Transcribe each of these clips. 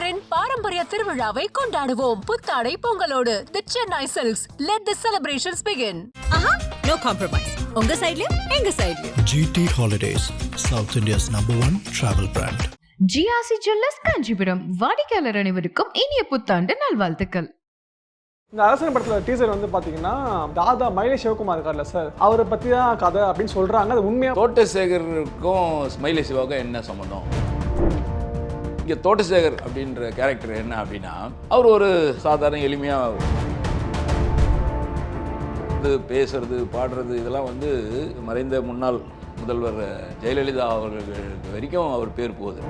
தமிழரின் பாரம்பரிய திருவிழாவை கொண்டாடுவோம். புத்தாடை பொங்கலோடு the Chennai silks let the celebrations begin Aha no compromise உங்க சைடுலயும் எங்க சைடுலயும் GT Holidays, South India's number one travel brand. GRC jewellers Kanchipuram வாடிக்கையாளர் அனைவருக்கும் இனிய புத்தாண்டு நல்வாழ்த்துக்கள். இந்த அரசன் படத்தில் டீசர் வந்து பார்த்தீங்கன்னா தாதா மயிலை சிவகுமார் இருக்கார்ல சார் அவரை பற்றி தான் கதை அப்படின்னு சொல்கிறாங்க அது உண்மையாக தோட்டசேகருக்கும் ஸ்மைலி சிவாவுக்கும் என்ன சம்மந்தம் இங்கே தோட்டசேகர் அப்படின்ற கேரக்டர் என்ன அப்படின்னா அவர் ஒரு சாதாரண எளிமையாக வந்து பேசுறது பாடுறது இதெல்லாம் வந்து மறைந்த முன்னாள் முதல்வர் ஜெயலலிதா அவர்கள் வரைக்கும் அவர் பேர் போகுது.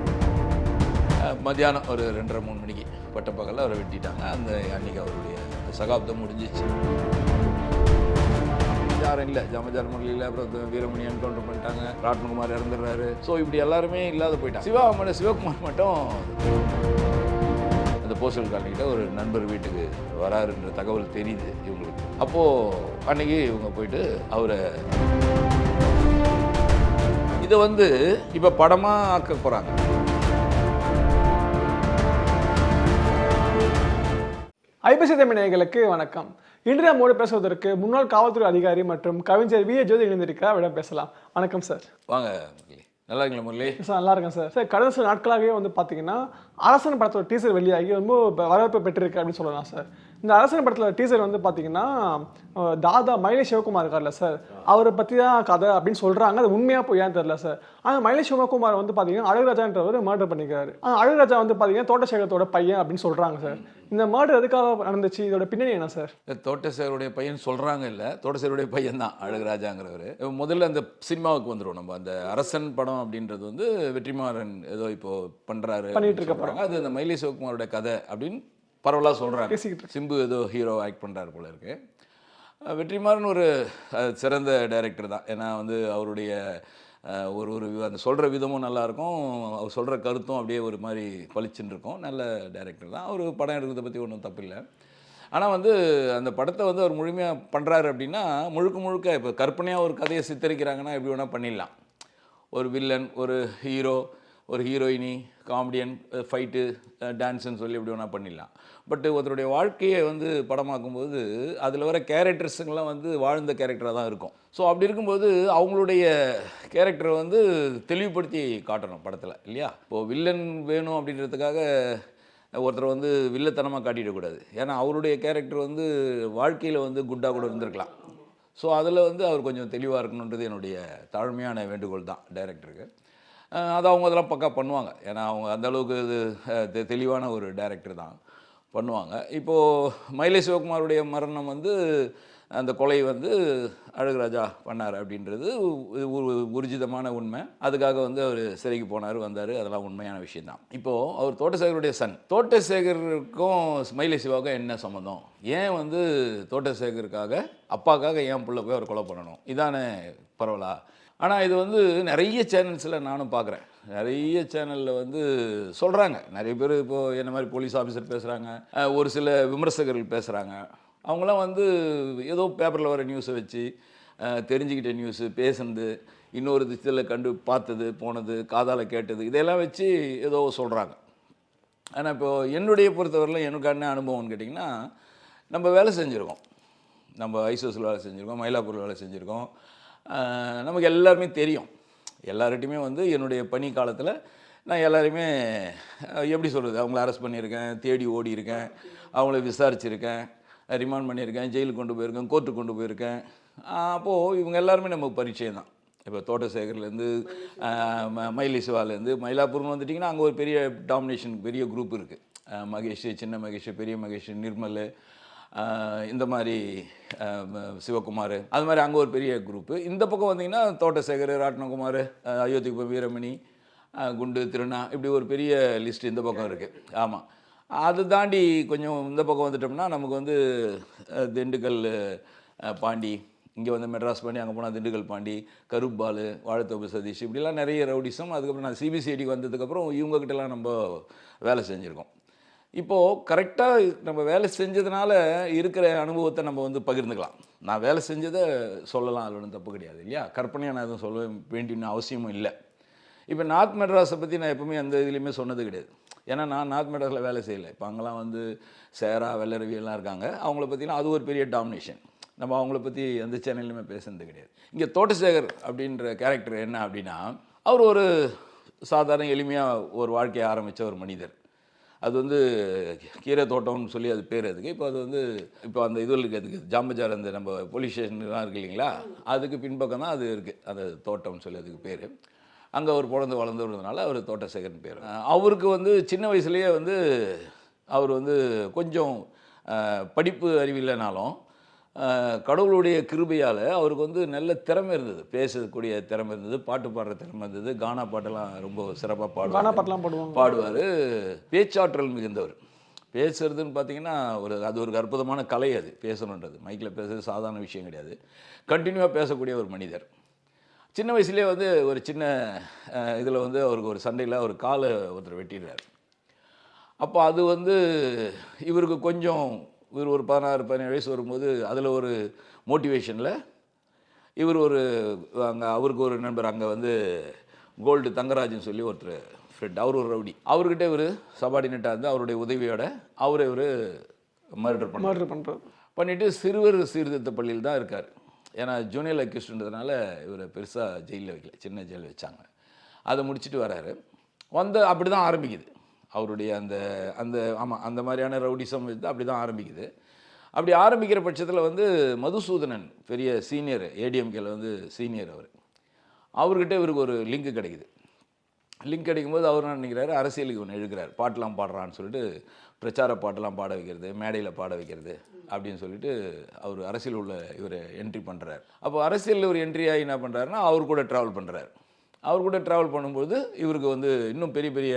மத்தியானம் ஒரு ரெண்டரை மூணு மணிக்கு பட்டப்பகலில் அவரை வெட்டிட்டாங்க. அந்த அன்னைக்கு அவருடைய சகாப்தம் முடிஞ்சிச்சு. யாரும் இல்லை ஜமஜார் முரளியில் அப்புறம் வீரமணி என்கவுண்டர் பண்ணிட்டாங்க. ராட்னகுமார் இறந்துடுறாரு. ஸோ இப்படி எல்லாருமே இல்லாத போயிட்டாங்க. சிவா மட்டும் சிவகுமார் மட்டும் அந்த போஸ்டல் காலனிக்கிட்ட ஒரு நண்பர் வீட்டுக்கு வராருன்ற தகவல் தெரியுது இவங்களுக்கு. அப்போது அன்னைக்கு இவங்க போயிட்டு அவரை இதை வந்து இப்போ படமாக ஆக்க போகிறாங்க ஐபிசி தமிழ் வணக்கம். இன்று நம்மோடு பேசுவதற்கு முன்னாள் காவல்துறை அதிகாரி மற்றும் கவிஞர் வி ஜோதி இணைந்திருக்கிறார். விட பேசலாம். வணக்கம் சார். வாங்க நல்லா இருக்கீங்களா முரளி? சார் நல்லா இருக்கேன் சார். சார் கடந்த சில நாட்களாகவே வந்து பார்த்தீங்கன்னா அரசன் படத்தோட டீசர் வெளியாகி ரொம்ப வரவேற்பு பெற்றிருக்கு அப்படின்னு சொல்லலாம் சார். இந்த அரசன் படத்தில் டீசர் வந்து பார்த்தீங்கன்னா தாதா மயிலை சிவகுமார் இருக்கார்ல சார். அவரை பற்றி தான் கதை அப்படின்னு சொல்கிறாங்க அது உண்மையாக போய் ஏன் தெரியல சார். ஆனால் மயிலை சிவகுமார் வந்து பார்த்தீங்கன்னா அழகுராஜான்றவர் மர்டர் பண்ணிக்கிறாரு. ஆனால் அழகுராஜா வந்து பார்த்தீங்கன்னா தோட்டசேகரத்தோட பையன் அப்படின்னு சொல்கிறாங்க சார். இந்த மர்டர் எதுக்காக நடந்துச்சு இதோட பின்னணி என்ன சார்? இந்த தோட்டசேகருடைய பையன் சொல்கிறாங்க இல்லை தோட்டசேகருடைய பையன் தான் அழகுராஜாங்கிறவர் முதல்ல அந்த சினிமாவுக்கு வந்துடும் நம்ம. அந்த அரசன் படம் அப்படின்றது வந்து வெற்றிமாறன் ஏதோ இப்போ பண்ணுறாரு பண்ணிட்டு இருக்க. அது அந்த மயிலை சிவகுமாரோட கதை அப்படின்னு பரவலாக சொல்கிறாங்க சிம்பு ஏதோ ஹீரோ ஆக்ட் பண்ணுறாரு போல இருக்கு. வெற்றிமாறன் ஒரு சிறந்த டைரக்டர் தான். ஏன்னா வந்து அவருடைய ஒரு ஒரு அந்த சொல்கிற விதமும் நல்லாயிருக்கும். அவர் சொல்கிற கருத்தும் அப்படியே ஒரு மாதிரி பளிச்சுன்னு இருக்கும் நல்ல டைரக்டர் தான். அவர் படம் எடுக்கிறத பற்றி ஒன்றும் தப்பு இல்லை ஆனால் வந்து அந்த படத்தை வந்து அவர் முழுமையாக பண்ணுறாரு அப்படின்னா முழுக்க முழுக்க இப்போ கற்பனையாக ஒரு கதையை சித்தரிக்கிறாங்கன்னா எப்படி வேணால் பண்ணிடலாம். ஒரு வில்லன் ஒரு ஹீரோ ஒரு ஹீரோயினி காமெடியன் ஃபைட்டு டான்ஸுன்னு சொல்லி எப்படி வேணால் பண்ணிடலாம். பட் ஒருத்தருடைய வாழ்க்கையை வந்து படமாக்கும்போது அதில் வர கேரக்டர்ஸுங்கெல்லாம் வந்து வாழ்ந்த கேரக்டராக தான் இருக்கும். ஸோ அப்படி இருக்கும்போது அவங்களுடைய கேரக்டரை வந்து தெளிவுபடுத்தி காட்டணும் படத்தில் இல்லையா? இப்போது வில்லன் வேணும் அப்படின்றதுக்காக ஒருத்தர் வந்து வில்லத்தனமாக காட்டிடக்கூடாது ஏன்னா அவருடைய கேரக்டர் வந்து வாழ்க்கையில் வந்து குட்டாக கூட இருந்திருக்கலாம். ஸோ அதில் வந்து அவர் கொஞ்சம் தெளிவாக இருக்கணுன்றது என்னுடைய தாழ்மையான வேண்டுகோள் தான் டைரக்டருக்கு அது அவங்க அதெல்லாம் பக்கா பண்ணுவாங்க. ஏன்னா அவங்க அந்தளவுக்கு இது தெ- தெளிவான ஒரு டைரக்டர் தான் பண்ணுவாங்க. இப்போது மயிலை சிவகுமாருடைய மரணம் வந்து அந்த கொலை வந்து அழகுராஜா பண்ணார் அப்படின்றது உ- ஒரு ஊர்ஜிதமான உண்மை. அதுக்காக வந்து அவர் சிறைக்கு போனார் வந்தார். அதெல்லாம் உண்மையான விஷயம்தான் இப்போது அவர் தோட்டசேகருடைய சன் தோட்டசேகருக்கும் மயிலை சிவாவுக்கும் என்ன சம்மந்தம் ஏன் வந்து தோட்டசேகருக்காக அப்பாக்காக ஏன் பிள்ளை போய் அவர் கொலை பண்ணணும்? இதானே பரவலா? ஆனால் இது வந்து நிறைய சேனல்ஸில் நானும் பார்க்குறேன் நிறைய சேனலில் வந்து சொல்கிறாங்க நிறைய பேர் இப்போது என்ன மாதிரி போலீஸ் ஆஃபீஸர் பேசுகிறாங்க ஒரு சில விமர்சகர்கள் பேசுகிறாங்க அவங்களாம் வந்து ஏதோ பேப்பரில் வர நியூஸை வச்சு தெரிஞ்சுக்கிட்ட நியூஸு பேசுனது இன்னொரு திசையில் கண்டு பார்த்தது போனது காதால் கேட்டது இதையெல்லாம் வச்சு ஏதோ சொல்கிறாங்க ஆனால் இப்போது என்னுடைய பொறுத்தவரையில் எனக்கு என்ன அனுபவம்னு கேட்டிங்கன்னா நம்ம வேலை செஞ்சுருக்கோம். நம்ம ஐசோஸில் வேலை செஞ்சுருக்கோம் மயிலாப்பூரில் வேலை செஞ்சுருக்கோம். நமக்கு எல்லாருமே தெரியும். எல்லார்கிட்டையுமே வந்து என்னுடைய பணி காலத்தில் நான் எல்லாரையுமே எப்படி சொல்கிறது அவங்கள அரெஸ்ட் பண்ணியிருக்கேன் தேடி ஓடி இருக்கேன் அவங்கள விசாரிச்சிருக்கேன் ரிமாண்ட் பண்ணியிருக்கேன் ஜெயிலுக்கு கொண்டு போயிருக்கேன் கோர்ட்டுக்கு கொண்டு போயிருக்கேன். அப்போது இவங்க எல்லாருமே நமக்கு பரிச்சயம் தான். இப்போ தோட்டசேகர்லேருந்து மயிலி சிவாலேருந்து மயிலாப்பூர்னு வந்துட்டிங்கன்னா அங்கே ஒரு பெரிய டாமினேஷன் பெரிய குரூப் இருக்குது மகேஷ் சின்ன மகேஷ் பெரிய மகேஷ் நிர்மல் இந்த மாதிரி சிவகுமார் அது மாதிரி அங்கே ஒரு பெரிய குரூப்பு இந்த பக்கம் வந்தீங்கன்னா தோட்டசேகர் ராட்னகுமார் அயோத்தி வீரமணி குண்டு திருநா இப்படி ஒரு பெரிய லிஸ்ட் இந்த பக்கம் இருக்குது ஆமாம் அது தாண்டி கொஞ்சம் இந்த பக்கம் வந்துட்டோம்னா நமக்கு வந்து திண்டுக்கல் பாண்டி இங்கே வந்து மெட்ராஸ் பாண்டி அங்கே போனால் திண்டுக்கல் பாண்டி கருப்பால் வாழைத்தோப்பு சதீஷ் இப்படிலாம் நிறைய ரவுடிசம் அதுக்கப்புறம் நான் சிபிசிஐடிக்கு வந்ததுக்கப்புறம் இவங்ககிட்டலாம் நம்ம வேலை செஞ்சுருக்கோம். இப்போது கரெக்டாக நம்ம வேலை செஞ்சதுனால இருக்கிற அனுபவத்தை நம்ம வந்து பகிர்ந்துக்கலாம். நான் வேலை செஞ்சதை சொல்லலாம் அதில் ஒன்றும் தப்பு கிடையாது இல்லையா? கற்பனையாக நான் எதுவும் சொல்ல வேண்டிய அவசியமும் இல்லை. இப்போ நார்த் மெட்ராஸை பற்றி நான் எப்பவுமே எந்த இதுலேயுமே சொன்னது கிடையாது. ஏன்னா நான் நார்த் மெட்ராஸில் வேலை செய்யலை. இப்போ அங்கெல்லாம் வந்து சேரா வெள்ளரவியெல்லாம் இருக்காங்க. அவங்கள பற்றினா அது ஒரு பெரிய டாமினேஷன் நம்ம அவங்கள பற்றி எந்த சேனல்லையுமே பேசுனது கிடையாது. இங்கே தோட்டசேகர் அப்படின்ற கேரக்டர் என்ன அப்படின்னா அவர் ஒரு சாதாரண எளிமையாக ஒரு வாழ்க்கையை ஆரம்பித்த ஒரு மனிதர். அது வந்து கீரை தோட்டம்னு சொல்லி அது பேர் அதுக்கு. இப்போ அது வந்து இப்போ அந்த இதில் இருக்குது அதுக்கு ஜாம்பஜார் அந்த நம்ம போலீஸ் ஸ்டேஷன்லாம் இருக்கு இல்லைங்களா? அதுக்கு பின்பக்கம் தான் அது இருக்குது அந்த தோட்டம்னு சொல்லி அதுக்கு பேர். அங்கே அவர் பிறந்து வளர்ந்ததுனால அவர் தோட்டசேகர்னு பேர். அவருக்கு வந்து சின்ன வயசுலேயே வந்து அவர் வந்து கொஞ்சம் படிப்பு அறிவில்லைனாலும் இல்லைனாலும் கடவுளுடைய கிருபையால் அவருக்கு வந்து நல்ல திறமை இருந்தது. பேசக்கூடிய திறமை இருந்தது பாட்டு பாடுற திறமை இருந்தது. கானா பாட்டெல்லாம் ரொம்ப சிறப்பாக பாடுவார். கானா பாட்டெல்லாம் பாடுவாங்க. பாடுவார். பேச்சாற்றல் மிகுந்தவர். பேசுறதுன்னு பார்த்தீங்கன்னா ஒரு அது ஒரு அற்புதமான கலை அது பேசணுன்றது. மைக்கில் பேசுறது சாதாரண விஷயம் கிடையாது. கண்டினியூவாக பேசக்கூடிய ஒரு மனிதர். சின்ன வயசுலேயே வந்து ஒரு சின்ன இதில் வந்து அவருக்கு ஒரு சண்டையில் ஒரு காலை ஒருத்தர் வெட்டிடுறாரு. அப்போ அது வந்து இவருக்கு கொஞ்சம் இவர் ஒரு பதினாறு பதினேழு வயசு வரும்போது அதில் ஒரு மோட்டிவேஷனில் இவர் ஒரு அங்கே அவருக்கு ஒரு நண்பர் அங்கே வந்து கோல்டு தங்கராஜன் சொல்லி ஒருத்தர் ஃப்ரெண்ட் அவர் ஒரு ரவுடி. அவர்கிட்ட இவர் சபார்டினேட்டாக இருந்து அவருடைய உதவியோட அவரை இவர் மர்டர் பண்ணார். மர்டர் பண்ணுறது பண்ணிவிட்டு சிறுவர் சீர்திருத்த பள்ளியில் தான் இருக்கார். ஏன்னா ஜூனியர் அக்யூஸ்ட்ன்றதுனால இவரை பெருசாக ஜெயிலில் வைக்கல சின்ன ஜெயில் வச்சாங்க. அதை முடிச்சுட்டு வராரு. வந்து அப்படி தான் ஆரம்பிக்குது. அவருடைய அந்த அந்த ஆமாம் அந்த மாதிரியான ரவுடிசம் வந்து அப்படி தான் ஆரம்பிக்குது. அப்படி ஆரம்பிக்கிற பட்சத்தில் வந்து மதுசூதனன் பெரிய சீனியர் ஏடிஎம்கேல வந்து சீனியர் அவர். அவர்கிட்ட இவருக்கு ஒரு லிங்க் கிடைக்குது. லிங்க் கிடைக்கும்போது அவர் என்ன நினைக்கிறாரு அரசியலுக்கு ஒன்று எழுக்கிறார் பாட்டெலாம் பாடுறான்னு சொல்லிட்டு பிரச்சார பாட்டெலாம் பாட வைக்கிறது மேடையில் பாட வைக்கிறது அப்படின்னு சொல்லிட்டு அவர் அரசியல் உள்ள இவர் என்ட்ரி பண்ணுறாரு அப்போ அரசியலில் ஒரு என்ட்ரி ஆகி என்ன பண்ணுறாருன்னா அவர் கூட ட்ராவல் பண்ணுறாரு அவர் கூட ட்ராவல் பண்ணும்போது இவருக்கு வந்து இன்னும் பெரிய பெரிய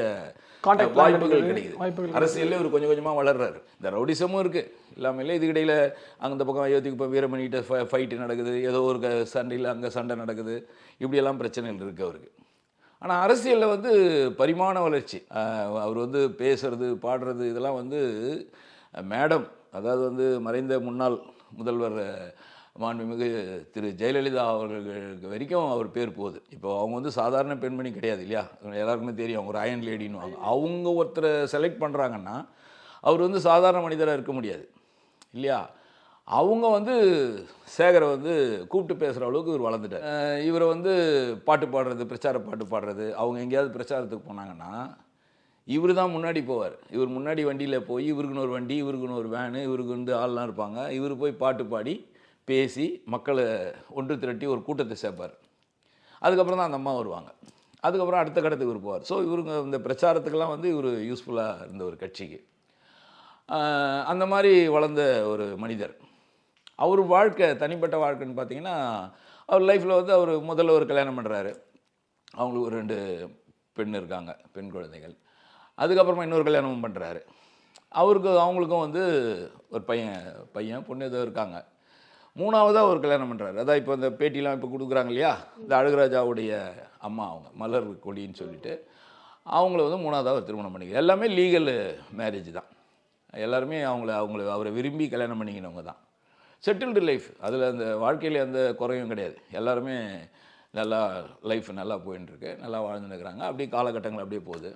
வாய்ப்புகள் கிடைக்குது. அரசியலில் இவர் கொஞ்சம் கொஞ்சமாக வளர்றாரு. இந்த ரவுடிசமும் இருக்குது இல்லாமல் இல்லை இதுக்கிடையில் அந்த பக்கம் அயோத்திக்கு இப்போ வீரமணிகிட்ட ஃபைட்டு நடக்குது. ஏதோ ஒரு க- சண்டையில் அங்கே சண்டை நடக்குது. இப்படியெல்லாம் பிரச்சனைகள் இருக்குது அவருக்கு. ஆனால் அரசியலில் வந்து பரிமாண வளர்ச்சி அவர் வந்து பேசுறது பாடுறது இதெல்லாம் வந்து மேடம் அதாவது வந்து மறைந்த முன்னாள் முதல்வர் மாண்புமிகு திரு ஜெயலலிதா அவர்களுக்கு வரைக்கும் அவர் பேர் போகுது. இப்போ அவங்க வந்து சாதாரண பெண்மணி கிடையாது இல்லையா? எல்லாருக்குமே தெரியும் அவங்க ஒரு அயன் லேடின்னு அவங்க ஒருத்தரை செலக்ட் பண்ணுறாங்கன்னா அவர் வந்து சாதாரண மனிதராக இருக்க முடியாது இல்லையா? அவங்க வந்து சேகரை வந்து கூப்பிட்டு பேசுகிற அளவுக்கு இவர் வளர்ந்துட்டார். இவரை வந்து பாட்டு பாடுறது பிரச்சார பாட்டு பாடுறது அவங்க எங்கேயாவது பிரச்சாரத்துக்கு போனாங்கன்னா இவர் தான் முன்னாடி போவார். இவர் முன்னாடி வண்டியில் போய் இவருக்குன்னு ஒரு வண்டி இவருக்குன்னு ஒரு வேனு இவருக்கு வந்து ஆள்லாம் இருப்பாங்க. இவர் போய் பாட்டு பாடி பேசி மக்களை ஒன்று திரட்டி ஒரு கூட்டத்தை சேர்ப்பார். அதுக்கப்புறம் தான் அந்த அம்மா வருவாங்க. அதுக்கப்புறம் அடுத்த கட்டத்துக்கு இவர் போவார். ஸோ இவருங்க இந்த பிரச்சாரத்துக்கெல்லாம் வந்து இவர் யூஸ்ஃபுல்லாக இருந்த ஒரு கட்சிக்கு. அந்த மாதிரி வளர்ந்த ஒரு மனிதர். அவர் வாழ்க்கை தனிப்பட்ட வாழ்க்கைன்னு பார்த்தீங்கன்னா அவர் லைஃப்பில் வந்து அவர் முதல்ல ஒரு கல்யாணம் பண்ணுறாரு அவங்களுக்கு ஒரு ரெண்டு பெண் இருக்காங்க பெண் குழந்தைகள். அதுக்கப்புறமா இன்னொரு கல்யாணமும் பண்ணுறாரு அவருக்கு அவங்களுக்கும் வந்து ஒரு பையன் பையன் பொண்ணு ஏதோ இருக்காங்க. மூணாவதாக ஒரு கல்யாணம் பண்ணுறாரு அதான் இப்போ இந்த பேட்டிலாம் இப்போ கொடுக்குறாங்க இல்லையா இந்த அழகுராஜாவுடைய அம்மா அவங்க மலர் கொடின்னு சொல்லிட்டு அவங்கள வந்து மூணாவதாக ஒரு திருமணம் பண்ணிக்க எல்லாமே லீகல் மேரேஜ் தான். எல்லாருமே அவங்கள அவங்கள அவரை விரும்பி கல்யாணம் பண்ணிக்கினவங்க தான். செட்டில்டு லைஃப் அதில் அந்த வாழ்க்கையில் எந்த குறையும் கிடையாது. எல்லாருமே நல்லா லைஃப் நல்லா போயின்ட்டுருக்கு நல்லா வாழ்ந்துன்னு இருக்கிறாங்க அப்படியே காலகட்டங்கள் அப்படியே போகுது.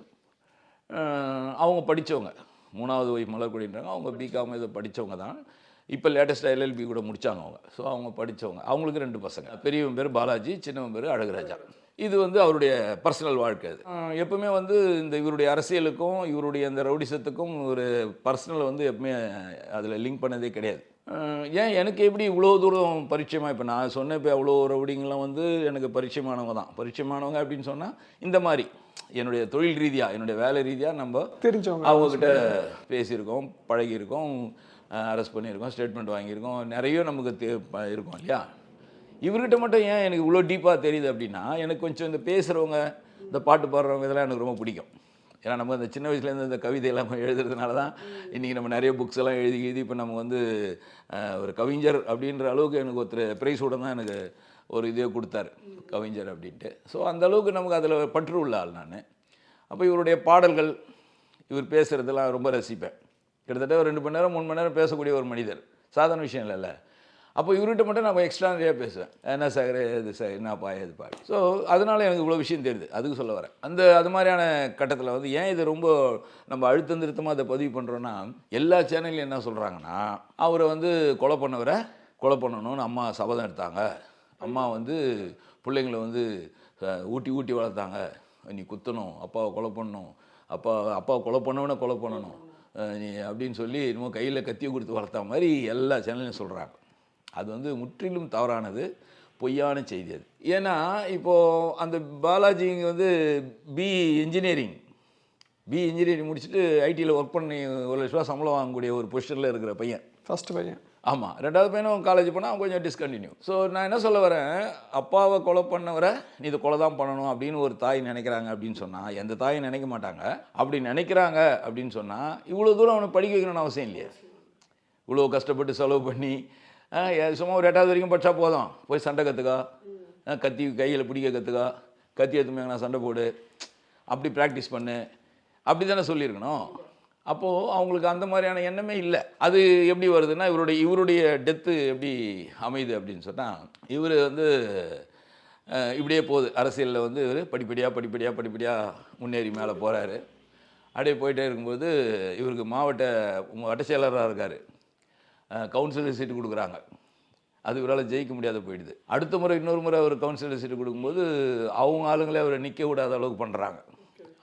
அவங்க படித்தவங்க மூணாவது ஒய்ஃப் மலர்கொடின்றாங்க அவங்க பிகாம் இதை படித்தவங்க தான். இப்போ லேட்டஸ்ட்டாக எல்எல்பி கூட முடித்தாங்க அவங்க. ஸோ அவங்க படித்தவங்க அவங்களுக்கு ரெண்டு பசங்க. பெரியவன் பேர் பாலாஜி சின்னவன் பேர் அழகுராஜா. இது வந்து அவருடைய பர்சனல் வாழ்க்கை அது. எப்பவுமே வந்து இந்த இவருடைய அரசியலுக்கும் இவருடைய அந்த ரவுடிசத்துக்கும் ஒரு பர்சனல் வந்து எப்பவுமே அதில் லிங்க் பண்ணதே கிடையாது. ஏன் எனக்கு எப்படி இவ்வளோ தூரம் பரிச்சயமாக இப்போ நான் சொன்ன இப்போ அவ்வளோ ரவுடிங்கெலாம் வந்து எனக்கு பரிச்சயமானவங்க தான். பரிச்சயமானவங்க அப்படின்னு சொன்னால் இந்த மாதிரி என்னுடைய தொழில் ரீதியாக என்னுடைய வேலை ரீதியாக நம்ம தெரிஞ்சவங்க. அவங்கக்கிட்ட பேசியிருக்கோம் பழகியிருக்கோம். அரெஸ்ட் பண்ணியிருக்கோம் ஸ்டேட்மெண்ட் வாங்கியிருக்கோம் நிறைய நமக்கு தே இருக்கும் இல்லையா? இவர்கிட்ட மட்டும் ஏன் எனக்கு இவ்வளோ டீப்பாக தெரியுது அப்படின்னா எனக்கு கொஞ்சம் இந்த பேசுகிறவங்க இந்த பாட்டு பாடுறவங்க இதெல்லாம் எனக்கு ரொம்ப பிடிக்கும். ஏன்னா நம்ம அந்த சின்ன வயசுலேருந்து இந்த கவிதை எல்லாம் எழுதுறதுனால தான் இன்றைக்கி நம்ம நிறைய புக்ஸ் எல்லாம் எழுதி எழுதி இப்போ நம்ம வந்து ஒரு கவிஞர் அப்படின்ற அளவுக்கு எனக்கு ஒருத்தர் ப்ரைஸ் தான் எனக்கு ஒரு இதே கொடுத்தாரு கவிஞர் அப்படின்ட்டு. ஸோ அந்த அளவுக்கு நமக்கு அதில் பற்று உள்ள ஆள் நான். அப்போ இவருடைய பாடல்கள் இவர் பேசுகிறதெல்லாம் ரொம்ப ரசிப்பேன். கிட்டத்தட்ட ஒரு ரெண்டு மணி நேரம் மூணு மணி நேரம் பேசக்கூடிய ஒரு மனிதர். சாதாரண விஷயம் இல்லைல்ல. அப்போ இவர்கிட்ட மட்டும் நான் எக்ஸ்ட்ரா நிறையா பேசுவேன். என்ன சார் இது சார் என்னப்பா இதுப்பா ஸோ அதனால் எனக்கு இவ்வளோ விஷயம் தெரியுது. அதுக்கு சொல்ல வரேன். அந்த அது மாதிரியான கட்டத்தில் வந்து ஏன் இது ரொம்ப நம்ம அழுத்தம் திருத்தமாக அதை பதிவு பண்ணுறோன்னா எல்லா சேனல்லையும் என்ன சொல்கிறாங்கன்னா அவரை வந்து கொலை பண்ணவரை கொலை பண்ணணும்னு அம்மா சபதம் எடுத்தாங்க. அம்மா வந்து பிள்ளைங்களை வந்து ஊட்டி ஊட்டி வளர்த்தாங்க. நீ குத்தணும் அப்பாவை கொலை பண்ணணும். அப்பா அப்பாவை கொலை பண்ணவனே கொலை பண்ணணும். நீ அப்படின்னு சொல்லி இன்னமும் கையில் கத்தி கொடுத்து வளர்த்த மாதிரி எல்லா சேனல்லையும் சொல்கிறாங்க அது வந்து முற்றிலும் தவறானது பொய்யான செய்தி அது. ஏன்னா இப்போது அந்த பாலாஜி வந்து பி இன்ஜினியரிங் பி இன்ஜினியரிங் முடிச்சுட்டு ஐடியில் ஒர்க் பண்ணி ஒரு லட்ச ரூபா சம்பளம் வாங்கக்கூடிய ஒரு பொசிஷனில் இருக்கிற பையன். ஃபஸ்ட்டு பையன். ஆமாம் ரெண்டாவது பையனும் காலேஜ் போனால் அவன் கொஞ்சம் டிஸ்கண்டினியூ ஸோ நான் என்ன சொல்ல வரேன்? அப்பாவை கொலை பண்ணவரை நீ இதை கொலை தான் பண்ணணும் அப்படின்னு ஒரு தாய் நினைக்கிறாங்க அப்படின்னு சொன்னால் எந்த தாயும் நினைக்க மாட்டாங்க. அப்படி நினைக்கிறாங்க அப்படின்னு சொன்னால் இவ்வளோ தூரம் அவனை படிக்க வைக்கணும்னு அவசியம் இல்லையா. இவ்வளோ கஷ்டப்பட்டு செலவு பண்ணி சும்மா ஒரு எட்டாவது வரைக்கும் படித்தா போதும். போய் சண்டை கற்றுக்கா கத்தி கையில் பிடிக்க கற்றுக்கா கத்தி எடுத்து நான் சண்டை போடு. அப்படி ப்ராக்டிஸ் பண்ணு. அப்படி தானே சொல்லியிருக்கணும். அப்போது அவங்களுக்கு அந்த மாதிரியான எண்ணமே இல்லை. அது எப்படி வருதுன்னா இவருடைய இவருடைய டெத்து எப்படி அமையுது அப்படின்னு சொன்னால் இவர் வந்து இப்படியே போகுது. அரசியலில் வந்து இவர் படிப்படியாக படிப்படியாக படிப்படியாக முன்னேறி மேலே போகிறாரு அப்படியே போயிட்டே இருக்கும்போது இவருக்கு மாவட்ட வட்ட செயலராக இருக்கார். கவுன்சிலர் சீட்டு கொடுக்குறாங்க. அது இவரால் ஜெயிக்க முடியாத போயிடுது. அடுத்த முறை இன்னொரு முறை அவர் கவுன்சிலர் சீட்டு கொடுக்கும்போது அவங்க ஆளுங்களே அவரை நிற்க விடாத அளவுக்கு பண்ணுறாங்க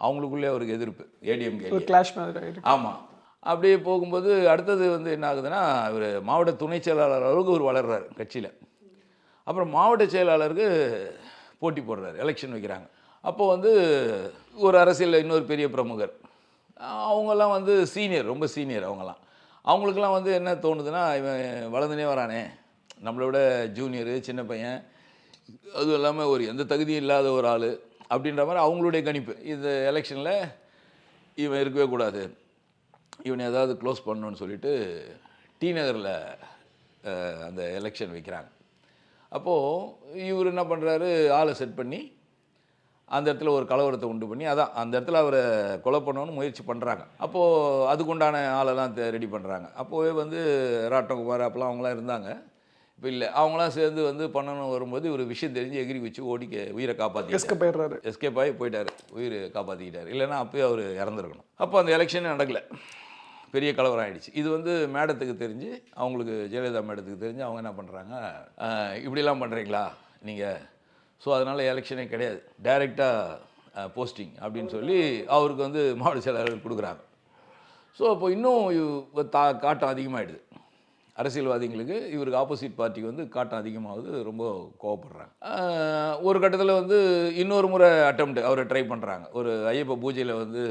அவங்களுக்குள்ளே அவருக்கு எதிர்ப்பு ஏடிஎம்கே ஒரு கிளாஷ் மாதிரி ஆமாம் அப்படியே போகும்போது அடுத்தது வந்து என்ன ஆகுதுன்னா இவர் மாவட்ட துணை செயலாளர் அளவுக்கு இவர் வளர்றாரு கட்சியில். அப்புறம் மாவட்ட செயலாளருக்கு போட்டி போடுறாரு எலெக்ஷன் வைக்கிறாங்க. அப்போ வந்து ஒரு அரசியலில் இன்னொரு பெரிய பிரமுகர். அவங்கெல்லாம் வந்து சீனியர் ரொம்ப சீனியர் அவங்கெல்லாம். அவங்களுக்கெல்லாம் வந்து என்ன தோணுதுன்னா இவன் வளர்ந்துனே வரானே. நம்மளை விட ஜூனியரு சின்ன பையன். அதுவும் இல்லாமல் ஒரு எந்த தகுதியும் இல்லாத ஒரு ஆள். அப்படின்ற மாதிரி அவங்களுடைய கணிப்பு. இந்த எலெக்ஷனில் இவன் இருக்கவே கூடாது. இவனை ஏதாவது க்ளோஸ் பண்ணணும்னு சொல்லிட்டு டி நகரில் அந்த எலெக்ஷன் வைக்கிறாங்க. அப்போது இவர் என்ன பண்ணுறாரு ஆளை செட் பண்ணி அந்த இடத்துல ஒரு கலவரத்தை உண்டு பண்ணி அதான் அந்த இடத்துல அவரை கொலை பண்ணணும்னு முயற்சி பண்ணுறாங்க அப்போது அதுக்குண்டான ஆளெல்லாம் ரெடி பண்ணுறாங்க அப்போவே வந்து ராட்டகுமார் அப்போலாம் அவங்களாம் இருந்தாங்க. இப்போ இல்லை. அவங்களாம் சேர்ந்து வந்து பண்ணணும் வரும்போது ஒரு விஷயம் தெரிஞ்சு எகிரி வச்சு ஓடிக்க உயிரை காப்பாற்றி எஸ்கே போயிடுறாரு எஸ்கேப் ஆகி போயிட்டார். உயிர் காப்பாற்றிக்கிட்டார் இல்லைன்னா அப்போயே அவர் இறந்துருக்கணும். அப்போ அந்த எலெக்ஷனே நடக்கல. பெரிய கலவரம் ஆயிடுச்சு. இது வந்து மேடத்துக்கு தெரிஞ்சு அவங்களுக்கு ஜெயலலிதா மேடத்துக்கு தெரிஞ்சு அவங்க என்ன பண்ணுறாங்க இப்படிலாம் பண்ணுறீங்களா நீங்கள் ஸோ அதனால் எலெக்ஷனே கிடையாது. டைரெக்டாக போஸ்டிங் அப்படின்னு சொல்லி அவருக்கு வந்து மாவட்ட செயலாளர் கொடுக்குறாங்க. ஸோ அப்போ இன்னும் தா காட்டம் அதிகமாகிடுது அரசியல்வாதிகளுக்கு இவருக்கு ஆப்போசிட் பார்ட்டிக்கு வந்து காட்டம் அதிகமாகுது ரொம்ப கோவப்படுறாங்க. ஒரு கட்டத்தில் வந்து இன்னொரு முறை அட்டம்ப்ட் அவரை ட்ரை பண்ணுறாங்க ஒரு ஐயப்ப பூஜையில் வந்து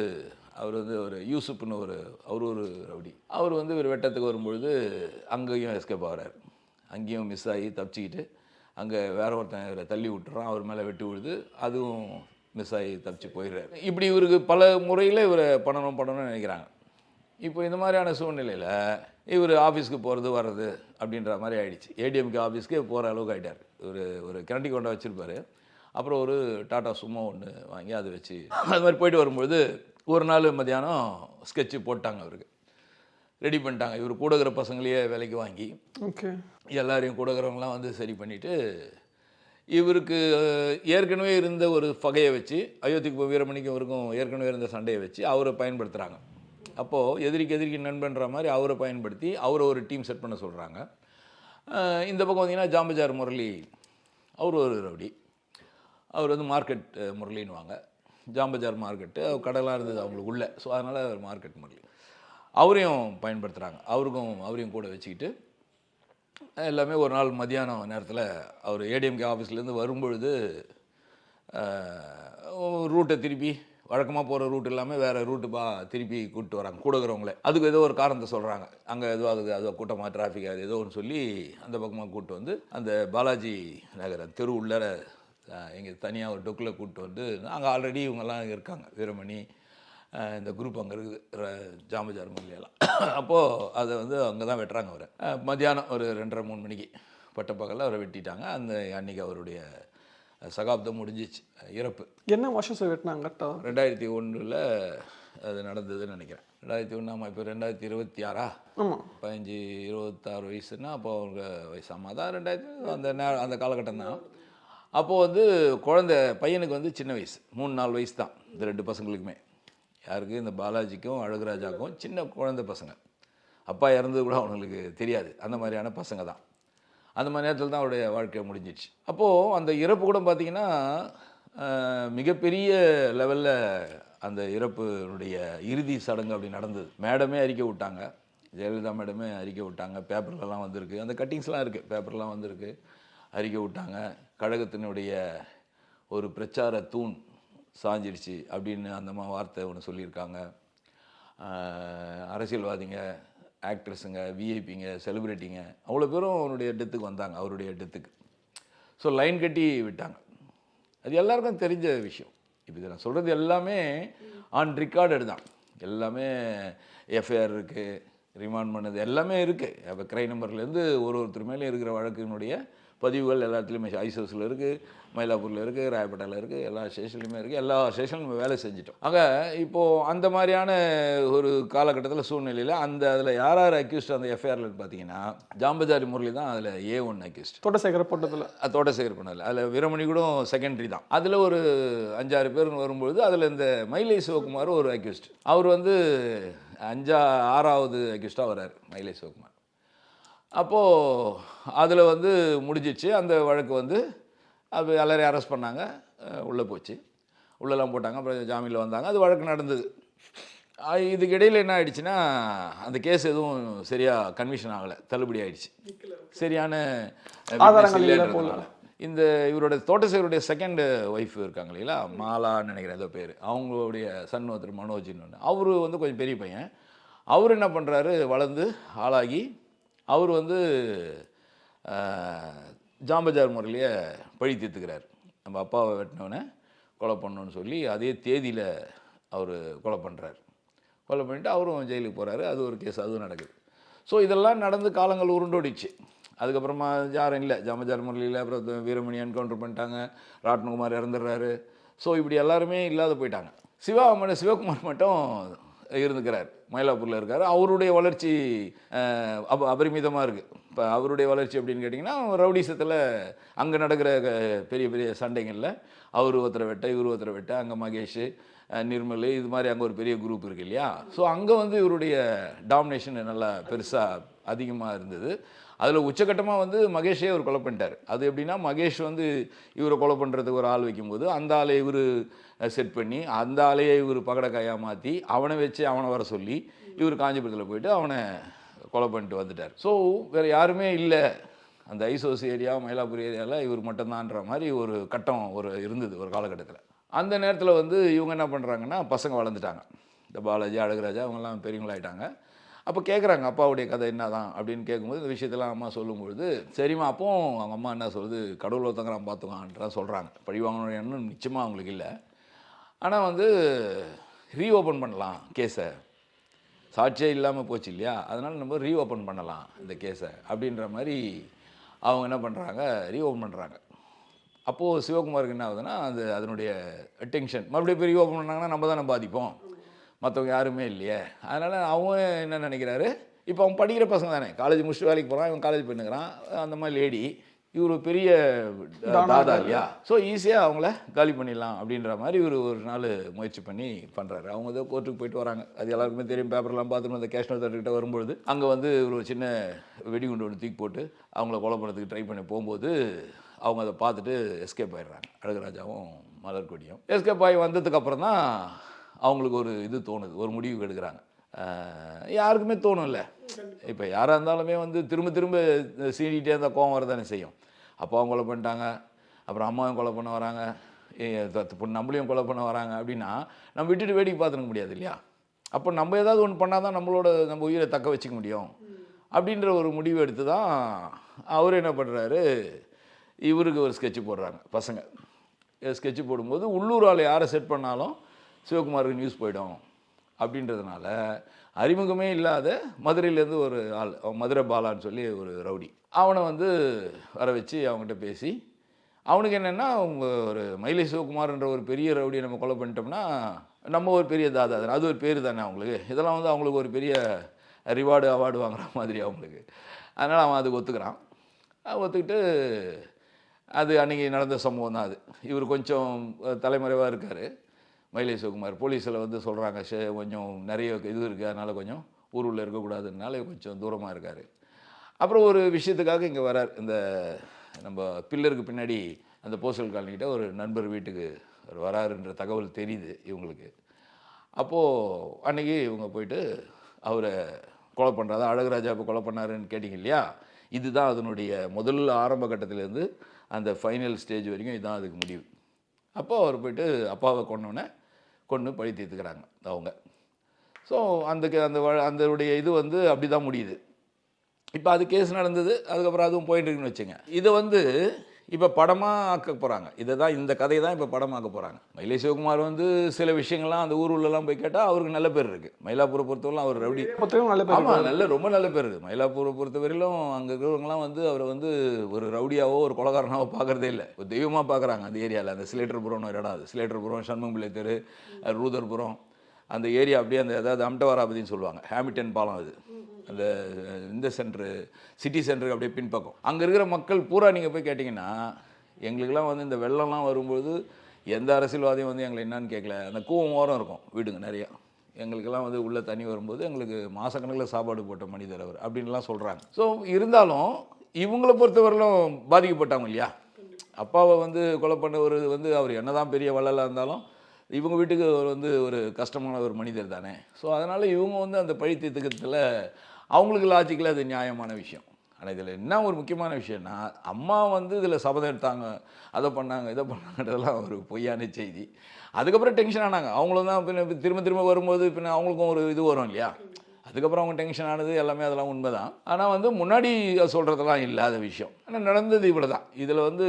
அவர் வந்து ஒரு யூசுப்னு ஒரு அவர் ஒரு ரவுடி. அவர் வந்து ஒரு வெட்டத்துக்கு வரும்பொழுது அங்கேயும் எஸ்கேப் ஆகிறார். அங்கேயும் மிஸ் ஆகி தப்பிச்சிக்கிட்டு அங்கே வேற ஒருத்தன் இவரை தள்ளி விட்டுறான் அவர் மேலே வெட்டி விழுது அதுவும் மிஸ் ஆகி தப்பிச்சு போயிடுறாரு. இப்படி இவருக்கு பல முறையில் இவரை பண்ணணும் பண்ணணும்னு நினைக்கிறாங்க. இப்போ இந்த மாதிரியான சூழ்நிலையில் இவர் ஆஃபீஸ்க்கு போகிறது வர்றது அப்படின்ற மாதிரி ஆயிடுச்சு. ஏடிஎம்கே ஆஃபீஸ்க்கே போகிற அளவுக்கு ஆகிட்டார் ஒரு ஒரு கிணட்டி கொண்டா வச்சுருப்பாரு. அப்புறம் ஒரு டாட்டா சும்மா ஒன்று வாங்கி அதை வச்சு அது மாதிரி போயிட்டு வரும்பொழுது ஒரு நாள் மத்தியானம் ஸ்கெட்சு போட்டாங்க அவருக்கு. ரெடி பண்ணிட்டாங்க. இவர் கூட இருக்கிற பசங்களையே வேலைக்கு வாங்கி ஓகே. எல்லாரையும் கூட இருக்கிறவங்களாம் வந்து சரி பண்ணிவிட்டு இவருக்கு ஏற்கனவே இருந்த ஒரு பகையை வச்சு அயோத்திக்கு வீரமணிக்கும் இவருக்கும் ஏற்கனவே இருந்த சண்டையை வச்சு அவரை பயன்படுத்துகிறாங்க அப்போது எதிரிக்கு எதிரிக்கு நண்பன்ற மாதிரி அவரை பயன்படுத்தி அவரை ஒரு டீம் செட் பண்ண சொல்கிறாங்க இந்த பக்கம் வந்தீங்கன்னா ஜாம்பஜார் முரளி அவர் ஒரு ரவுடி. அவர் வந்து மார்க்கெட் முரளின்னுவாங்க. ஜாம்பஜார் மார்க்கெட்டு கடலாக இருந்தது அவங்களுக்கு உள்ள. ஸோ அதனால் அவர் மார்க்கெட் முரளி. அவரையும் பயன்படுத்துகிறாங்க அவருக்கும் அவரையும் கூட வச்சுக்கிட்டு எல்லாமே ஒரு நாள் மதியானம் நேரத்தில் அவர் ஏடிஎம்கே ஆஃபீஸ்லேருந்து வரும்பொழுது ரூட்டை திருப்பி வழக்கமாக போகிற ரூட் இல்லாமல் வேறு ரூட்டு பா திருப்பி கூப்பிட்டு வராங்க. கூட அதுக்கு ஏதோ ஒரு காரணத்தை சொல்கிறாங்க அங்கே ஏதோ அதுக்கு அதோ கூட்டமாக டிராஃபிக் அது ஏதோ ஒன்று சொல்லி அந்த பக்கமாக கூப்பிட்டு வந்து அந்த பாலாஜி நகர் தெரு உள்ளர எங்கள் தனியாக ஒரு டொக்கில் கூப்பிட்டு வந்து அங்கே ஆல்ரெடி இவங்கெல்லாம் இருக்காங்க. வீரமணி இந்த குரூப் அங்கே இருக்குது ஜாமஜார் முரளியெல்லாம் அப்போது அதை வந்து அங்கே தான் வெட்டுறாங்க அவரை. மத்தியானம் ஒரு ரெண்டரை மூணு மணிக்கு பட்டப்பகலில் அவரை வெட்டிட்டாங்க. அந்த அன்னைக்கு அவருடைய சகாப்தம் முடிஞ்சிச்சு. இறப்பு. என்ன வருஷம் சார் வெட்டினாங்க? ரெண்டாயிரத்தி ஒன்றில் அது நடந்ததுன்னு நினைக்கிறேன். ரெண்டாயிரத்தி ஒன்று ஆமாம் இப்போ ரெண்டாயிரத்தி இருபத்தி ஆறா? ஆமாம் பதினஞ்சு இருபத்தாறு வயசுன்னா அப்போ அவங்க வயசு ஆமாம் தான் ரெண்டாயிரத்தி அந்த நே அந்த காலகட்டம் தான். அப்போது வந்து குழந்தை பையனுக்கு வந்து சின்ன வயசு. மூணு நாலு வயசு தான் இந்த ரெண்டு பசங்களுக்குமே. யாருக்கு? இந்த பாலாஜிக்கும் அழகுராஜாக்கும் சின்ன குழந்தை பசங்க. அப்பா இறந்தது கூட அவங்களுக்கு தெரியாது. அந்த மாதிரியான பசங்க தான். அந்த மாதிரி நேரத்தில் தான் அவருடைய வாழ்க்கை முடிஞ்சிச்சு. அப்போது அந்த இறப்பு கூட பார்த்திங்கன்னா மிகப்பெரிய லெவலில் அந்த இறப்புடைய இறுதி சடங்கு அப்படி நடந்தது. மேடமே அறிக்கை விட்டாங்க. ஜெயலலிதா மேடமே அறிக்கை விட்டாங்க. பேப்பர்லலாம் வந்திருக்கு. அந்த கட்டிங்ஸ்லாம் இருக்குது பேப்பர்லாம் வந்திருக்கு. அறிக்கை விட்டாங்க. கழகத்தினுடைய ஒரு பிரச்சார தூண் சாஞ்சிடுச்சு அப்படின்னு அந்த வார்த்தை ஒன்று சொல்லியிருக்காங்க. அரசியல்வாதிங்க ஆக்ட்ரஸுங்க விஐபிங்க செலிப்ரிட்டிங்க அவ்வளோ பேரும் அவருடைய டெத்துக்கு வந்தாங்க அவருடைய டெத்துக்கு ஸோ லைன் கட்டி விட்டாங்க. அது எல்லாருக்கும் தெரிஞ்ச விஷயம். இப்போ இதை நான் சொல்கிறது எல்லாமே ஆன் ரெக்கார்டட் தான் எல்லாமே எஃப்ஐஆர் இருக்குது ரிமாண்ட் பண்ணது எல்லாமே இருக்குது அப்போ கிரை நம்பர்லேருந்து ஒரு ஒருத்தர் மேலே இருக்கிற வழக்கினுடைய பதிவுகள் எல்லாத்துலேயுமே ஐசோஸில் இருக்குது மயிலாப்பூரில் இருக்குது ராயப்பேட்டையில் இருக்குது எல்லா ஸ்டேஷன்லையுமே இருக்குது எல்லா ஸ்டேஷன்லையும் நம்ம வேலை செஞ்சிட்டோம். ஆக இப்போது அந்த மாதிரியான ஒரு காலகட்டத்தில் சூழ்நிலையில் அந்த அதில் யார் யார் அக்யூஸ்ட் அந்த எஃப்ஐஆரில் பார்த்தீங்கன்னா ஜாம்பஜாரி முரளி தான் அதில் ஏ ஒன் அக்யூஸ்ட் தோட்டசேகர போட்டதில் தோட்டசேகர் பண்ணல அதில் வீரமணி கூட செகண்டரி தான். அதில் ஒரு அஞ்சாறு பேர் வரும்பொழுது அதில் இந்த மயிலை சிவகுமார் ஒரு அக்யூஸ்ட் அவர் வந்து அஞ்சா ஆறாவது அக்யூஸ்டாக வர்றார் மயிலை சிவகுமார். அப்போது அதில் வந்து முடிஞ்சிச்சு. அந்த வழக்கு வந்து அது எல்லாரையும் அரெஸ்ட் பண்ணாங்க. உள்ளே போச்சு. உள்ளெல்லாம் போட்டாங்க. அப்புறம் ஜாமீனில் வந்தாங்க. அது வழக்கு நடந்தது. அஹ் இதுக்கு இடையில் என்ன ஆயிடுச்சுன்னா அந்த கேஸ் எதுவும் சரியாக கன்விஷன் ஆகலை. தள்ளுபடி ஆயிடுச்சு. சரியான. இந்த இவரோட தோட்டசேகருடைய செகண்ட் ஒய்ஃப் இருக்காங்க இல்லைங்களா? மாலான்னு நினைக்கிறேன் ஏதோ பேர். அவங்களுடைய சன் ஒருத்தர் மனோஜின்னு ஒன்று அவர் வந்து கொஞ்சம் பெரிய பையன். அவர் என்ன பண்ணுறாரு வளர்ந்து ஆளாகி அவர் வந்து ஜாம்பஜார் முறையிலேயே பழி தீர்த்துக்கிறார். நம்ம அப்பாவை வெட்டினவனே கொலை பண்ணணும்னு சொல்லி அதே தேதியில் அவர் கொலை பண்ணுறாரு கொலை பண்ணிட்டு அவரும் ஜெயிலுக்கு போகிறாரு அது ஒரு கேஸ் அதுவும் நடக்குது. ஸோ இதெல்லாம் நடந்து காலங்கள் உருண்டோடிச்சு. அதுக்கப்புறமா யாரும் இல்லை. ஜாமஜார் முரளியில் அப்புறம் வீரமணி என்கவுண்டர் பண்ணிட்டாங்க. ராட்னகுமார் இறந்துடுறாரு. ஸோ இப்படி எல்லாருமே இல்லாத போயிட்டாங்க. சிவா மட்டும் சிவகுமார் மட்டும் இருந்துக்கிறார். மயிலாப்பூரில் இருக்கார். அவருடைய வளர்ச்சி அப அபரிமிதமாக இருக்குது இப்போ அவருடைய வளர்ச்சி அப்படின்னு கேட்டிங்கன்னா ரவுடிசத்தில் அங்கே நடக்கிற க- பெரிய பெரிய சண்டைகளில் அவர் ஒருத்தரை வெட்ட இவர் ஒருத்தரை வெட்ட அங்கே மகேஷ் நிர்மல் இது மாதிரி அங்கே ஒரு பெரிய குரூப் இருக்கு இல்லையா? ஸோ அங்கே வந்து இவருடைய டாமினேஷன் நல்லா பெருசாக அதிகமாக இருந்தது. அதில் உச்சகட்டமாக வந்து மகேஷே இவர் கொலை பண்ணிட்டார். அது எப்படின்னா மகேஷ் வந்து இவரை கொலை பண்ணுறதுக்கு ஒரு ஆள் வைக்கும்போது அந்த ஆளை இவர் செட் பண்ணி அந்த ஆளையே இவர் பகடக்காயாக மாற்றி அவனை வச்சு அவனை வர சொல்லி இவர் காஞ்சிபுரத்தில் போயிட்டு அவனை கொலை பண்ணிட்டு வந்துட்டார். ஸோ வேறு யாருமே இல்லை. அந்த ஐசோசி ஏரியா மயிலாப்பூர் ஏரியாவில் இவர் மட்டும்தான்ற மாதிரி ஒரு கட்டம் ஒரு இருந்தது ஒரு காலகட்டத்தில். அந்த நேரத்தில் வந்து இவங்க என்ன பண்ணுறாங்கன்னா பசங்க வளர்ந்துட்டாங்க. இந்த பாலாஜி அழகுராஜா அவங்கெல்லாம் பெரியவங்களாயிட்டாங்க. அப்போ கேட்குறாங்க அப்பாவுடைய கதை என்னதான்? அப்படின்னு கேட்கும்போது இந்த விஷயத்தெல்லாம் அம்மா சொல்லும்பொழுது சரிம்மா அப்போ அவங்க அம்மா என்ன சொல்கிறது கடவுள் ஒருத்தங்கிறான் பார்த்துக்கான்றான் சொல்கிறாங்க பழி வாங்கணும் எண்ணம் நிச்சயமாக அவங்களுக்கு இல்லை. ஆனால் வந்து ரீஓப்பன் பண்ணலாம் கேஸை. சாட்சியே இல்லாமல் போச்சு இல்லையா? அதனால் நம்ம ரீஓப்பன் பண்ணலாம் இந்த கேஸை. அப்படின்ற மாதிரி அவங்க என்ன பண்ணுறாங்க ரீஓப்பன் பண்ணுறாங்க அப்போது சிவகுமாருக்கு என்ன ஆகுதுன்னா அது அதனுடைய டென்ஷன் மறுபடியும் போய் ரீஓப்பன் பண்ணாங்கன்னா நம்ம தானே பாதிப்போம். மற்றவங்க யாருமே இல்லையே. அதனால் அவங்க என்ன நினைக்கிறாரு? இப்போ அவன் படிக்கிற பசங்க தானே. காலேஜ் முடிச்சுட்டு வேலைக்கு போகிறான் இவன் காலேஜ் பண்ணுறான் அந்த மாதிரி லேடி இவர் பெரிய தாதா இல்லையா? ஸோ ஈஸியாக அவங்கள காலி பண்ணிடலாம் அப்படின்ற மாதிரி இவர் ஒரு நாள் முயற்சி பண்ணி பண்ணுறாரு அவங்க ஏதோ கோர்ட்டுக்கு போயிட்டு வராங்க. அது எல்லாருக்குமே தெரியும். பேப்பர்லாம் பார்த்துட்டு அந்த கேஷ்னர் தட்டுக்கிட்ட வரும்பொழுது அங்கே வந்து இவர் ஒரு சின்ன வெடிகுண்டு ஒன்று தூக்கி போட்டு அவங்கள கொலை பண்ணுறதுக்கு ட்ரை பண்ணி போகும்போது அவங்க அதை பார்த்துட்டு எஸ்கேப் ஆயிடுறாங்க. அழகுராஜாவும் மலர்கொடியும். எஸ்கேப் ஆகி வந்ததுக்கு அப்புறம் தான் அவங்களுக்கு ஒரு இது தோணுது ஒரு முடிவு எடுக்கிறாங்க. யாருக்குமே தோணும்ல. இப்போ யாராக இருந்தாலுமே வந்து திரும்ப திரும்ப சீடிட்டே இருந்தால் கோவம் வரதானே செய்யும். அப்பாவும் கொலை பண்ணிட்டாங்க அப்புறம் அம்மாவும் கொலை பண்ண வராங்க ஏ, த- நம்மளையும் கொலை பண்ண வராங்க அப்படின்னா நம்ம விட்டுட்டு வேடிக்கை பார்த்துக்க முடியாது இல்லையா? அப்போ நம்ம ஏதாவது ஒன்று பண்ணால் தான் நம்மளோட நம்ம உயிரை தக்க வச்சுக்க முடியும். அப்படின்ற ஒரு முடிவு எடுத்து தான் அவர் என்ன பண்ணுறாரு இவருக்கு ஒரு ஸ்கெட்ச் போடுறாங்க பசங்க. ஸ்கெட்சு போடும்போது உள்ளூர் ஆள் யாரை செட் பண்ணாலும் சிவகுமாருக்கு நியூஸ் போயிடும் அப்படின்றதுனால அறிமுகமே இல்லாத மதுரையிலேருந்து ஒரு ஆள் அவன் மதுரை பாலான்னு சொல்லி ஒரு ரவுடி. அவனை வந்து வர வச்சு அவங்ககிட்ட பேசி அவனுக்கு என்னென்னா அவங்க ஒரு மயிலை சிவகுமார்ன்ற ஒரு பெரிய ரவுடியை நம்ம கொலை பண்ணிட்டோம்னா நம்ம ஒரு பெரிய தாதா தானே அது ஒரு பேர் தானே அவங்களுக்கு. இதெல்லாம் வந்து அவங்களுக்கு ஒரு பெரிய ரிவார்டு அவார்டு வாங்குற மாதிரி அவங்களுக்கு. அதனால் அவன் அதுக்கு ஒத்துக்கிறான். ஒத்துக்கிட்டு அது அன்றைக்கி நடந்த சம்பவம் தான் அது. இவர் கொஞ்சம் தலைமறைவாக இருக்கார். மயிலை சிவகுமார் போலீஸில் வந்து சொல்கிறாங்க சே கொஞ்சம் நிறைய இது இருக்குது அதனால் கொஞ்சம் ஊருள்ள இருக்கக்கூடாதுனால கொஞ்சம் தூரமாக இருக்கார். அப்புறம் ஒரு விஷயத்துக்காக இங்கே வரார். இந்த நம்ம பில்லருக்கு பின்னாடி அந்த போஸ்டல் காலனிக்கிட்ட ஒரு நண்பர் வீட்டுக்கு அவர் வராருன்ற தகவல் தெரியுது இவங்களுக்கு. அப்போது அன்னைக்கு இவங்க போயிட்டு அவரை கொலை பண்ணுறதா அழகுராஜா இப்போ கொலை பண்ணாருன்னு கேட்டிங்க இல்லையா? இதுதான் அதனுடைய முதல் ஆரம்ப கட்டத்திலேருந்து அந்த ஃபைனல் ஸ்டேஜ் வரைக்கும் இதுதான் அதுக்கு முடிவு. அப்போ அவர் போயிட்டு அப்பாவை கொண்டோன்னே கொன்று பழி தீர்த்துக்கிறாங்க அவங்க. ஸோ அந்த அந்த வழ- அதனுடைய இது வந்து அப்படி தான் முடியுது. இப்போ அது கேஸ் நடந்தது அதுக்கப்புறம் அதுவும் போயிட்டு இருக்குன்னு வச்சுங்க. இதை வந்து இப்போ படமாக ஆக்க போகிறாங்க இதை தான் இந்த கதையை தான் இப்போ படமாக்க போகிறாங்க மயிலை சிவகுமார் வந்து சில விஷயங்கள்லாம் அந்த ஊர் உள்ளலாம் போய் கேட்டால் அவருக்கு நல்ல பேர் இருக்குது மயிலாப்பூரை பொறுத்தவரைலாம் அவர் ரவுடி. நல்ல பேர் ஆமாம் நல்ல ரொம்ப நல்ல பேர் இருக்குது மயிலாப்பூரை பொறுத்தவரையிலும் அங்கே இருக்கிறவங்கலாம் வந்து அவரை வந்து ஒரு ரவுடியாவோ ஒரு கொலகாரனாவோ பார்க்குறதே இல்லை. ஒரு தெய்வமாக பார்க்குறாங்க அந்த ஏரியாவில் அந்த சிலேட்டர்புரம்னு ஒரு இடம் அது. சிலேட்டர்புரம் சண்முகம்பிள்ளை தெரு ரூதர்புரம். அந்த ஏரியா அப்படியே அந்த அதாவது அம்டவராபதின்னு சொல்லுவாங்க. ஹேமிட்டன் பாலம் அது. அந்த இந்த சென்ட்ரு சிட்டி சென்டருக்கு அப்படியே பின்பக்கம். அங்கே இருக்கிற மக்கள் பூரா நீங்கள் போய் கேட்டிங்கன்னா எங்களுக்கெல்லாம் வந்து இந்த வெள்ளம்லாம் வரும்போது எந்த அரசியல்வாதியும் வந்து எங்களை என்னன்னு கேட்கல அந்த கூவம் ஓரம் இருக்கும் வீடுங்க நிறையா. எங்களுக்கெல்லாம் வந்து உள்ளே தண்ணி வரும்போது எங்களுக்கு மாதக்கணக்கில் சாப்பாடு போட்ட மனிதர் அவர் அப்படின்லாம் சொல்கிறாங்க ஸோ இருந்தாலும் இவங்களை பொறுத்தவரையிலும் பாதிக்கப்பட்டாங்க இல்லையா? அப்பாவை வந்து கொலை பண்ணவர் வந்து அவர் என்னதான் பெரிய வள்ளலாக இருந்தாலும் இவங்க வீட்டுக்கு வந்து ஒரு கஷ்டமான ஒரு மனிதர் தானே. ஸோ அதனால் இவங்க வந்து அந்த பழி தீர்த்துக்கிறதுல அவங்களுக்கு லாஜிக்கில் அது நியாயமான விஷயம். ஆனால் இதில் என்ன ஒரு முக்கியமான விஷயம்னா அம்மா வந்து இதில் சபதம் எடுத்தாங்க அதை பண்ணாங்க இதை பண்ணாங்கன்றதெல்லாம் ஒரு பொய்யான செய்தி. அதுக்கப்புறம் டென்ஷன் ஆனாங்க. அவங்களும் தான் பின்ன திரும்ப திரும்ப வரும்போது பின்ன அவங்களுக்கும் ஒரு இது வரும் இல்லையா? அதுக்கப்புறம் அவங்க டென்ஷன் ஆனது எல்லாமே அதெல்லாம் உண்மை தான் ஆனால் வந்து முன்னாடி சொல்கிறதெல்லாம் இல்லாத விஷயம். ஆனால் நடந்தது இவ்வளோ தான் இதில் வந்து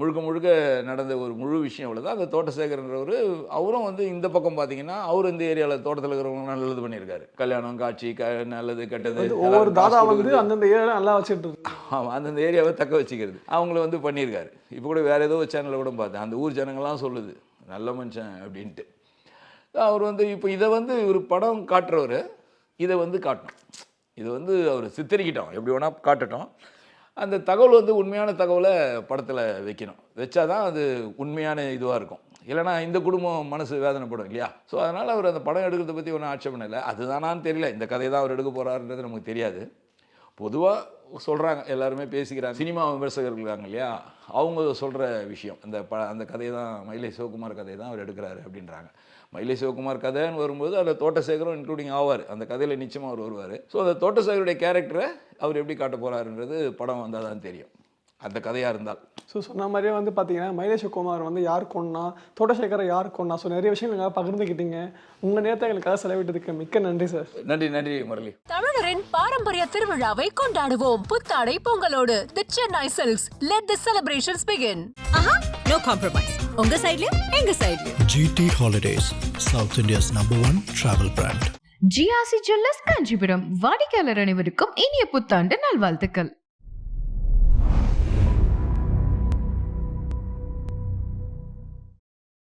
முழுக்க முழுக்க நடந்த ஒரு முழு விஷயம் இவ்வளோ தான் அந்த தோட்டசேகரன்றவர் அவரும் வந்து இந்த பக்கம் பார்த்தீங்கன்னா அவர் இந்த ஏரியாவில் தோட்டத்தில் இருக்கிறவங்க நல்லது பண்ணியிருக்காரு. கல்யாணம் காட்சி க நல்லது கெட்டது ஒவ்வொரு தாதா வந்து. அந்தந்த ஏரியா நல்லா வச்சுட்டு ஆமாம் அந்தந்த ஏரியாவை தக்க வச்சுக்கிறது. அவங்கள வந்து பண்ணியிருக்காரு. இப்போ கூட வேறு ஏதோ சேனலில் கூட பார்த்தேன். அந்த ஊர் ஜனங்கள்லாம் சொல்லுது நல்ல மனுஷன் அப்படின்ட்டு. அவர் வந்து இப்போ இதை வந்து ஒரு படம் காட்டுறவர் இதை வந்து காட்டணும் இதை வந்து அவர் சித்தரிக்கிட்டோம் எப்படி வேணால் காட்டட்டும். அந்த தகவல் வந்து உண்மையான தகவலை படத்தில் வைக்கணும். வச்சாதான் அது உண்மையான இதுவாக இருக்கும். இல்லைனா இந்த குடும்பம் மனசு வேதனைப்படும் இல்லையா? ஸோ அதனால் அவர் அந்த படம் எடுக்கிறத பற்றி ஒன்றும் ஆட்சேபனை இல்லை. அதுதானான்னு தெரியல. இந்த கதையை தான் அவர் எடுக்க போகிறாருன்றது நமக்கு தெரியாது. பொதுவாக சொல்கிறாங்க எல்லாருமே பேசிக்கிறாங்க. சினிமா விமர்சகர்கள் இருக்காங்க இல்லையா? அவங்க சொல்கிற விஷயம். அந்த ப அந்த கதையை தான் மயிலை சிவகுமார் கதையை தான் அவர் எடுக்கிறாரு அப்படின்றாங்க. மயிலை சிவகுமார் கதைன்னு வரும்போது அதில் தோட்டசேகரும் இன்க்ளூடிங் ஆவார். அந்த கதையில் நிச்சயமாக அவர் வருவார். ஸோ அந்த தோட்டசேகருடைய கேரக்டரை அவர் எப்படி காட்ட போகிறாருன்றது படம் வந்தால் தான் தெரியும். அந்த கதையாக இருந்தால். ஸோ சொன்ன மாதிரியே வந்து பார்த்தீங்கன்னா மயிலேஷ் குமார் வந்து யார் கொன்னா தோட்டசேகரை யார் கொன்னா ஸோ நிறைய விஷயங்கள் எல்லாம் பகிர்ந்துக்கிட்டீங்க உங்கள் நேரத்தை எங்களுக்காக செலவிட்டதுக்கு மிக்க நன்றி சார் நன்றி நன்றி முரளி. தமிழரின் பாரம்பரிய திருவிழாவை கொண்டாடுவோம். புத்தாடை பொங்கலோடு. The Chennai silks let the celebrations begin Aha no compromise உங்க சைடுலயும் எங்க சைடுலயும் GT Holidays, South India's number one travel brand. GRC jewellers Kanchipuram. வாடிக்கையாளர் அனைவருக்கும் இனிய புத்தாண்டு நல்வாழ்த்துக்கள்.